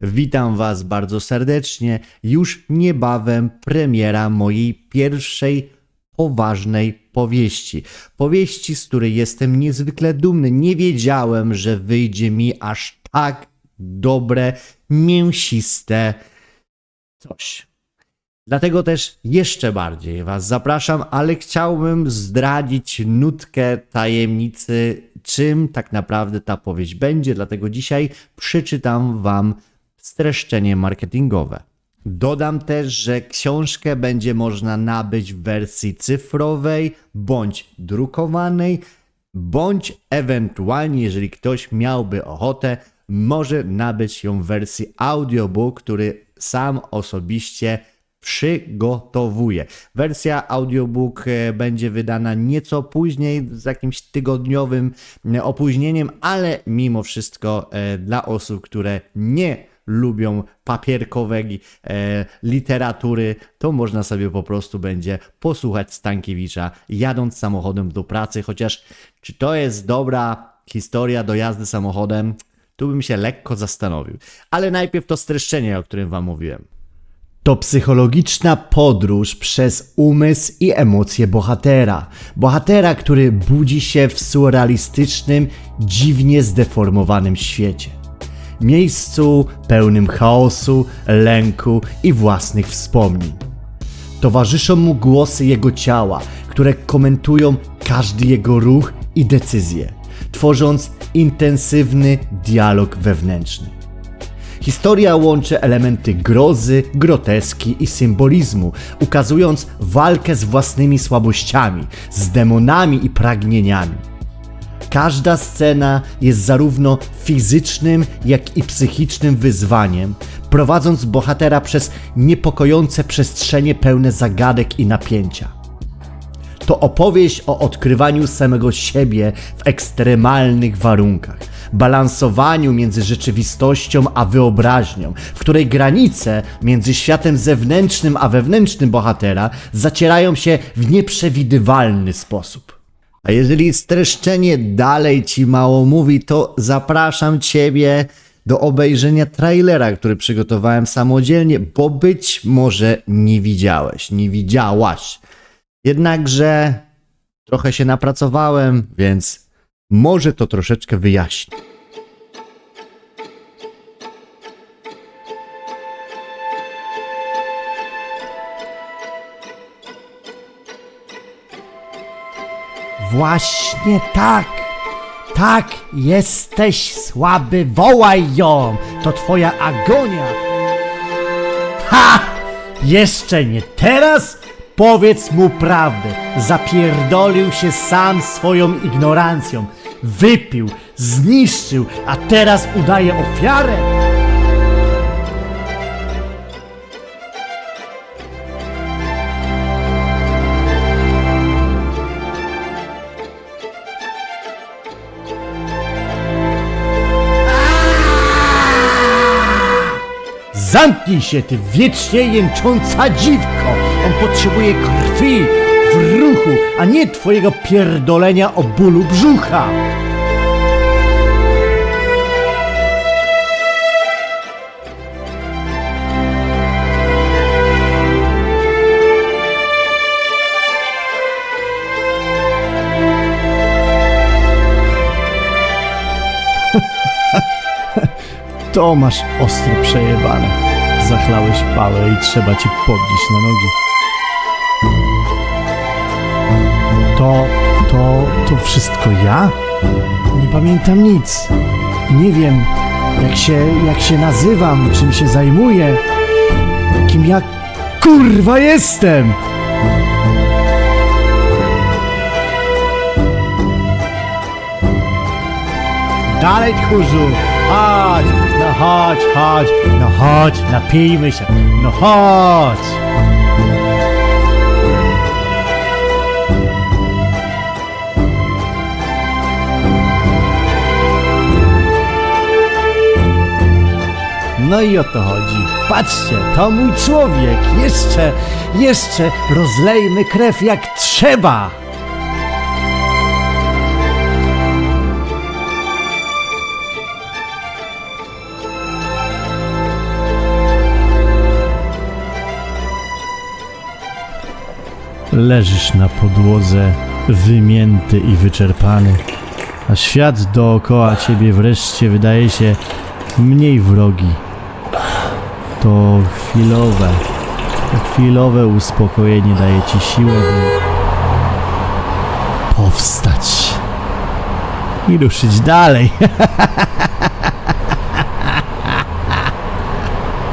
Witam Was bardzo serdecznie. Już niebawem premiera mojej pierwszej poważnej powieści. Powieści, z której jestem niezwykle dumny. Nie wiedziałem, że wyjdzie mi aż tak dobre, mięsiste coś. Dlatego też jeszcze bardziej Was zapraszam, ale chciałbym zdradzić nutkę tajemnicy, czym tak naprawdę ta powieść będzie. Dlatego dzisiaj przeczytam Wam streszczenie marketingowe. Dodam też, że książkę będzie można nabyć w wersji cyfrowej bądź drukowanej, bądź ewentualnie, jeżeli ktoś miałby ochotę, może nabyć ją w wersji audiobook, który sam osobiście przygotowuję. Wersja audiobook e, będzie wydana nieco później, z jakimś tygodniowym e, opóźnieniem, ale mimo wszystko e, dla osób, które nie lubią papierkowej e, literatury, to można sobie po prostu będzie posłuchać Stankiewicza jadąc samochodem do pracy, chociaż czy to jest dobra historia do jazdy samochodem, tu bym się lekko zastanowił. Ale najpierw to streszczenie, o którym wam mówiłem. To psychologiczna podróż przez umysł i emocje bohatera. Bohatera, który budzi się w surrealistycznym, dziwnie zdeformowanym świecie. Miejscu pełnym chaosu, lęku i własnych wspomnień. Towarzyszą mu głosy jego ciała, które komentują każdy jego ruch i decyzję, tworząc intensywny dialog wewnętrzny. Historia łączy elementy grozy, groteski i symbolizmu, ukazując walkę z własnymi słabościami, z demonami i pragnieniami. Każda scena jest zarówno fizycznym, jak i psychicznym wyzwaniem, prowadząc bohatera przez niepokojące przestrzenie pełne zagadek i napięcia. To opowieść o odkrywaniu samego siebie w ekstremalnych warunkach, balansowaniu między rzeczywistością a wyobraźnią, w której granice między światem zewnętrznym a wewnętrznym bohatera zacierają się w nieprzewidywalny sposób. A jeżeli streszczenie dalej ci mało mówi, to zapraszam ciebie do obejrzenia trailera, który przygotowałem samodzielnie, bo być może nie widziałeś, nie widziałaś. Jednakże trochę się napracowałem, więc może to troszeczkę wyjaśni. Właśnie tak! Tak, jesteś słaby, wołaj ją! To twoja agonia! Ha! Jeszcze nie teraz? Powiedz mu prawdę. Zapierdolił się sam swoją ignorancją. Wypił, zniszczył, a teraz udaje ofiarę? Zamknij się, ty wiecznie jęcząca dziwko! On potrzebuje krwi w ruchu, a nie twojego pierdolenia o bólu brzucha! To masz ostro przejebane. Zachlałeś pałę i trzeba cię podnieść na nogi. To, to, to wszystko ja? Nie pamiętam nic. Nie wiem, jak się, jak się nazywam, czym się zajmuję. Kim ja kurwa jestem! Dalej, tchórzu! Chodź! Chodź, chodź! No chodź, napijmy się! No chodź! No i o to chodzi. Patrzcie, to mój człowiek. Jeszcze, jeszcze rozlejmy krew jak trzeba. Leżysz na podłodze, wymięty i wyczerpany, a świat dookoła ciebie wreszcie wydaje się mniej wrogi. To chwilowe, to chwilowe uspokojenie daje ci siłę, by powstać i ruszyć dalej.